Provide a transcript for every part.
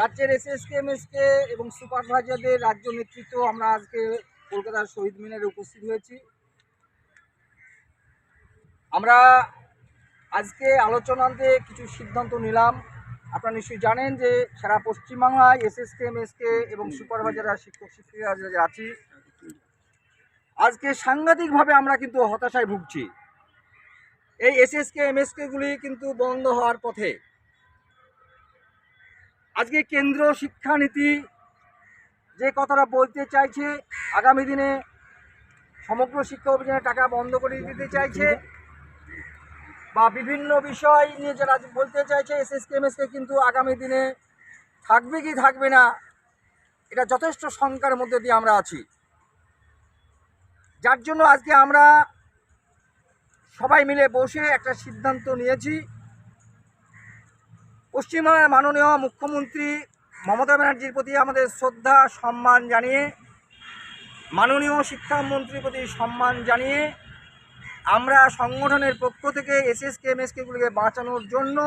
রাজ্যের SSK MSK এবং সুপারভাইজারদের রাজ্য নেতৃত্ব আমরা আজকে কলকাতার শহীদ মিনারে উপস্থিত হয়েছি। আমরা আজকে আলোচনাতে কিছু সিদ্ধান্ত নিলাম। আপনারা নিশ্চয়ই জানেন যে সারা পশ্চিমবাংলায় এসএসকে এমএসকে এবং সুপারভাইজাররা শিক্ষক শিক্ষিকা আছি, আজকে সাংঘাতিকভাবে আমরা কিন্তু হতাশায় ভুগছি। এই এসএসকে এমএসকেগুলি কিন্তু বন্ধ হওয়ার পথে আজকে কেন্দ্র শিক্ষানীতি যে কথাটা বলতে চাইছে, আগামী দিনে সমগ্র শিক্ষা অভিযানে টাকা বন্ধ করে দিতে চাইছে বা বিভিন্ন বিষয় নিয়ে যারা বলতে চাইছে এসএসকে এমএসকে কিন্তু আগামী দিনে থাকবে কি থাকবে না, এটা যথেষ্ট শঙ্কার মধ্যে দিয়ে আমরা আছি। যার জন্য আজকে আমরা সবাই মিলে বসে একটা সিদ্ধান্ত নিয়েছি। পশ্চিমবঙ্গের মাননীয় মুখ্যমন্ত্রী মমতা ব্যানার্জির প্রতি আমাদের শ্রদ্ধা, সম্মান জানিয়ে, মাননীয় শিক্ষামন্ত্রীর প্রতি সম্মান জানিয়ে আমরা সংগঠনের পক্ষ থেকে এসএসকে, এমএসকেগুলিকে বাঁচানোর জন্য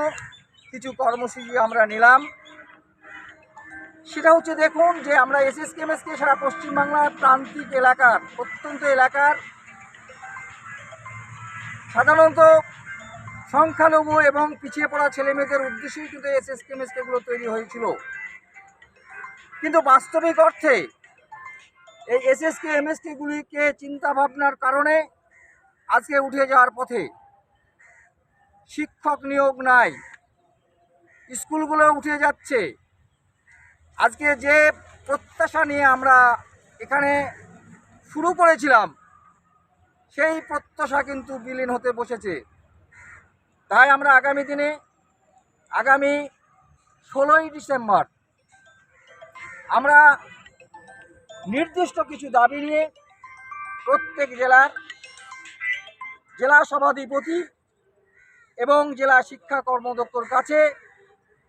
কিছু কর্মসূচি আমরা নিলাম। সেটা হচ্ছে দেখুন যে আমরা এসএসকে, এমএসকে সারা পশ্চিমবাংলার প্রান্তিক এলাকার প্রত্যন্ত এলাকার, সাধারণত সংখ্যালঘু এবং পিছিয়ে পড়া ছেলেমেয়েদের উদ্দেশ্যেই কিন্তু এসএসকে এমএসকেগুলো তৈরি হয়েছিল। কিন্তু বাস্তবিক অর্থে এই এসএসকে এমএসকেগুলিকে চিন্তা ভাবনার কারণে আজকে উঠে যাওয়ার পথে শিক্ষক নিয়োগ নাই, স্কুলগুলো উঠে যাচ্ছে। আজকে যে প্রত্যাশা নিয়ে আমরা এখানে শুরু করেছিলাম, সেই প্রত্যাশা কিন্তু বিলীন হতে বসেছে। তাই আমরা আগামী দিনে, আগামী ষোলোই ডিসেম্বর আমরা নির্দিষ্ট কিছু দাবি নিয়ে প্রত্যেক জেলার জেলা সভাধিপতি এবং জেলা শিক্ষা কর্মদপ্তর কাছে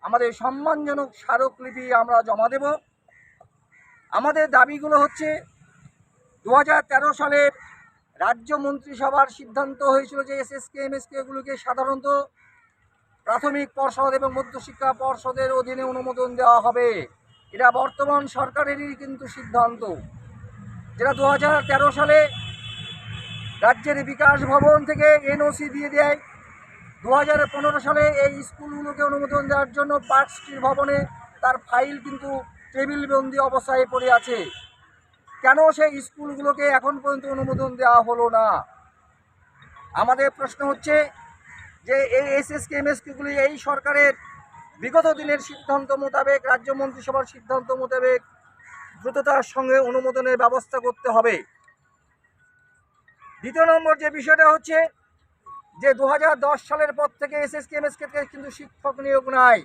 আমাদের সম্মানজনক স্মারকলিপি আমরা জমা দেব। আমাদের দাবিগুলো হচ্ছে, দু হাজার তেরো সালের রাজ্য মন্ত্রিসভার সিদ্ধান্ত হয়েছিল যে এসএসকে এমএসকেগুলোকে সাধারণত প্রাথমিক পর্ষদ এবং মধ্যশিক্ষা পর্ষদের অধীনে অনুমোদন দেওয়া হবে। এটা বর্তমান সরকারেরই কিন্তু সিদ্ধান্ত। যেটা দু হাজার তেরো সালে রাজ্যের বিকাশ ভবন থেকে এনওসি দিয়ে দেয়। দু হাজার পনেরো সালে এই স্কুলগুলোকে অনুমোদন দেওয়ার জন্য পার্ক স্ট্রিট ভবনে তার ফাইল কিন্তু টেবিল বন্দি অবস্থায় পড়ে আছে। কেন সেই স্কুলগুলোকে এখন পর্যন্ত অনুমোদন দেওয়া হলো না? আমাদের প্রশ্ন হচ্ছে যে এই এস এসএসকে এমএসকেগুলি এই সরকারের বিগত দিনের সিদ্ধান্ত মোতাবেক, রাজ্য মন্ত্রিসভার সিদ্ধান্ত মোতাবেক দ্রুততার সঙ্গে অনুমোদনের ব্যবস্থা করতে হবে। দ্বিতীয় নম্বর যে বিষয়টা হচ্ছে যে দু হাজার দশ সালের পর থেকে এস এসএসকে এমএসকে কিন্তু শিক্ষক নিয়োগ নাই।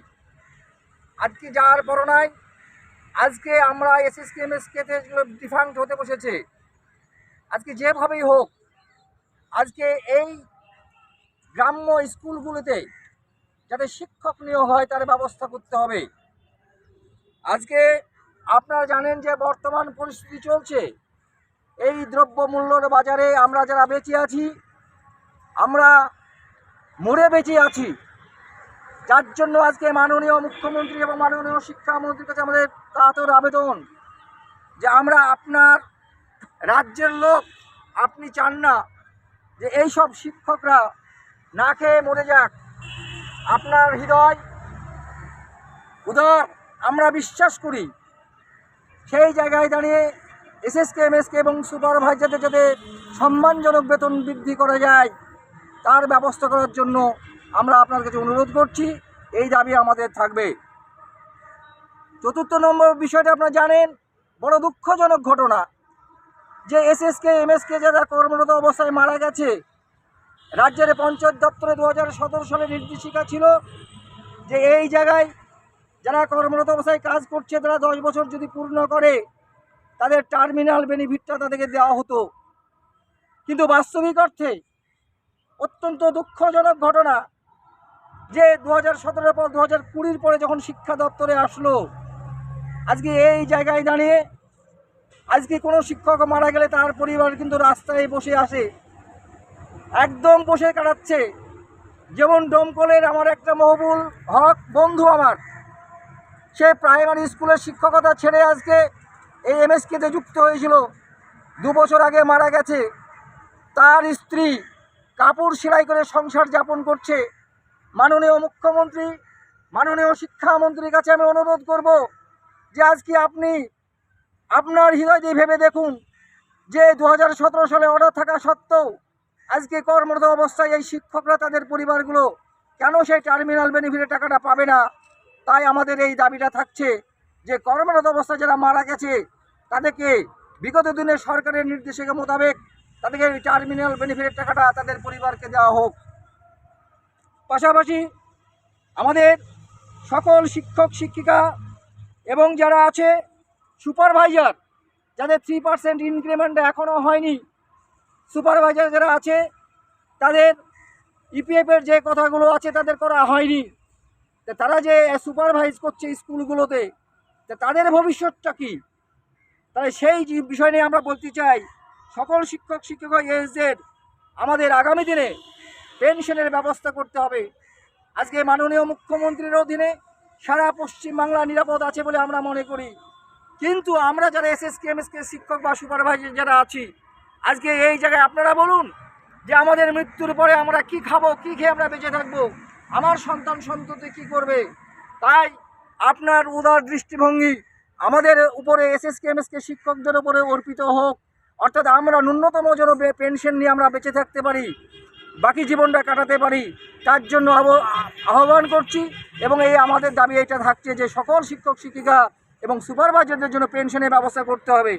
আজকে যার বড় নাই? আজকে আমরা এসএসকে, এমএসকে ডিফাঙ্ক্ট হতে বসেছে, আজকে যেভাবেই হোক, আজকে এই গ্রাম্য স্কুলগুলোতে যাতে শিক্ষক নিয়োগ হয়, তার ব্যবস্থা করতে হবে। আজকে আপনারা জানেন যে বর্তমান পরিস্থিতি চলছে। এই দ্রব্যমূল্যর বাজারে আমরা যারা বেঁচে আছি, আমরা মরে বেঁচে আছি। যার জন্য আজকে মাননীয় মুখ্যমন্ত্রী এবং মাননীয় শিক্ষামন্ত্রীর কাছে আমাদের কাতর আবেদন যে আমরা আপনার রাজ্যের লোক, আপনি চান না যে এই সব শিক্ষকরা না খেয়ে মরে যাক। আপনার হৃদয় উদার, আমরা বিশ্বাস করি। সেই জায়গায় দাঁড়িয়ে এসএসকে, এমএসকে এবং সুপারভাইজারদের যাতে সম্মানজনক বেতন বৃদ্ধি করা যায়, তার ব্যবস্থা করার জন্য আমরা আপনার কাছে অনুরোধ করছি, এই দাবি আমাদের থাকবে। চতুর্থ নম্বর বিষয়টা আপনারা জানেন, বড় দুঃখজনক ঘটনা, যে এসএসকে, এমএসকে যারা কর্মরত অবস্থায় মারা গেছে, রাজ্যের পঞ্চায়েত দপ্তরে দু হাজার সতেরো সালে নির্দেশিকা ছিল যে এই জায়গায় যারা কর্মরত অবস্থায় কাজ করছে, তারা দশ বছর যদি পূর্ণ করে, তাদের টার্মিনাল বেনিফিটটা তাদেরকে দেওয়া হতো। কিন্তু বাস্তবিক অর্থে অত্যন্ত দুঃখজনক ঘটনা যে দু হাজার সতেরোর পর দু হাজার কুড়ির পরে যখন শিক্ষা দপ্তরে আসলো, আজকে এই জায়গায় দাঁড়িয়ে আজকে কোনো শিক্ষক মারা গেলে তার পরিবার কিন্তু রাস্তায় বসে আসে, একদম বসে কাটাচ্ছে। যেমন ডোমকলের আমার একটা মহবুল হক বন্ধু আমার, সে প্রাইমারি স্কুলের শিক্ষকতা ছেড়ে আজকে এই এমএসকেতে যুক্ত হয়েছিল। দু বছর আগে মারা গেছে। তার স্ত্রী কাপড় সেলাই করে সংসার যাপন করছে। মাননীয় মুখ্যমন্ত্রী, মাননীয় শিক্ষামন্ত্রীর কাছে আমি অনুরোধ করব যে আজকে আপনি আপনার হৃদয় দিয়ে ভেবে দেখুন যে দু হাজার সতেরো সালে অর্ডার থাকা সত্ত্বেও আজকে কর্মরত অবস্থায় এই শিক্ষকরা তাদের পরিবারগুলো কেন সেই টার্মিনাল বেনিফিটের টাকাটা পাবে না? তাই আমাদের এই দাবিটা থাকছে যে কর্মরত অবস্থায় যারা মারা গেছে, তাদেরকে বিগত দিনের সরকারের নির্দেশিকা মোতাবেক তাদেরকে টার্মিনাল বেনিফিটের টাকাটা তাদের পরিবারকে দেওয়া হোক। পাশাপাশি আমাদের সকল শিক্ষক, শিক্ষিকা এবং যারা আছে, সুপারভাইজার, যাদের থ্রি পার্সেন্ট ইনক্রিমেন্ট এখনও হয়নি, সুপারভাইজার যারা আছে, তাদের ইপিএফের যে কথাগুলো আছে, তাদের করা হয়নি। তারা যে সুপারভাইজ করছে স্কুলগুলোতে তাদের ভবিষ্যৎটা কী? তাই সেই বিষয় নিয়ে আমরা বলতে চাই, সকল শিক্ষক শিক্ষক এসদের আমাদের আগামী দিনে পেনশনের ব্যবস্থা করতে হবে। আজকে মাননীয় মুখ্যমন্ত্রীর অধীনে সারা পশ্চিম বাংলা নিরাপদ আছে বলে আমরা মনে করি। কিন্তু আমরা যারা এস এস এমএসকে শিক্ষক বা সুপারভাইজার যারা আছি, আজকে এই জায়গায় আপনারা বলুন যে আমাদের মৃত্যুর পরে আমরা কি খাব, কি খেয়ে আমরা বেঁচে থাকব? আমার সন্তান সন্ততি কি করবে? তাই আপনার উদার দৃষ্টিভঙ্গি আমাদের উপরে এসএসকে এমএসকে শিক্ষকদের উপরে অর্পিত হোক। অর্থাৎ আমরা ন্যূনতম যেন পেনশন নিয়ে আমরা বেঁচে থাকতে পারি। বাকি জীবনটা কাটাতে পারি, তার জন্য আহ্বান করছি এবং এই আমাদের দাবি এটা থাকছে যে সকল শিক্ষক শিক্ষিকা এবং সুপারভাইজারদের জন্য পেনশনের ব্যবস্থা করতে হবে।